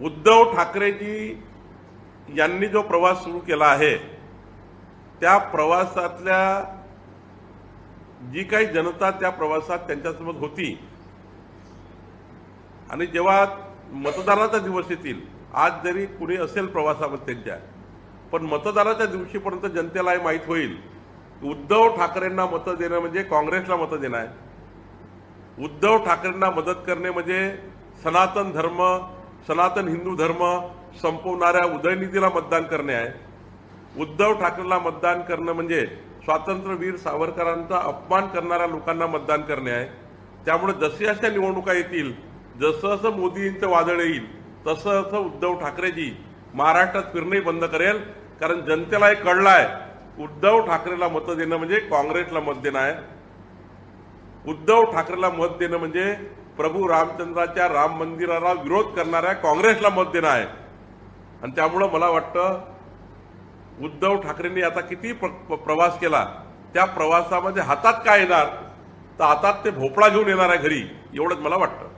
उद्धव ठाकरेजी यांनी जो प्रवास सुरू केला आहे त्या प्रवासातल्या जी काही जनता त्या प्रवासात त्यांच्यासोबत होती. आणि जेव्हा मतदानाचा दिवस येतील आज जरी कुणी असेल प्रवासामध्ये त्यांच्या पण मतदानाच्या दिवशीपर्यंत जनतेला हे माहीत होईल उद्धव ठाकरेंना मतं देणं म्हणजे काँग्रेसला मतं देणं आहे. उद्धव ठाकरेंना मदत करणे म्हणजे सनातन धर्म सनातन हिंदू धर्म संपवणाऱ्या उदयनिधीला मतदान करणे आहे. उद्धव ठाकरेला मतदान करणं म्हणजे स्वातंत्र्यवीर सावरकरांचा अपमान करणाऱ्या लोकांना मतदान करणे आहे. त्यामुळे जशी अशा निवडणुका येतील जसं जसं मोदींचं वादळ येईल तसं असं उद्धव ठाकरेजी महाराष्ट्रात फिरणंही बंद करेल. कारण जनतेला हे कळलं आहे उद्धव ठाकरेला मतं देणं म्हणजे काँग्रेसला मत देणं आहे. उद्धव ठाकरेला मत देणं म्हणजे प्रभू रामचंद्राच्या राम मंदिराला विरोध करणाऱ्या काँग्रेसला मत देणं आहे. आणि त्यामुळं मला वाटतं उद्धव ठाकरेंनी आता किती प्र- प्रवास केला त्या प्रवासामध्ये हातात काय येणार तर हातात ते भोपळा घेऊन येणार आहे घरी एवढंच मला वाटतं.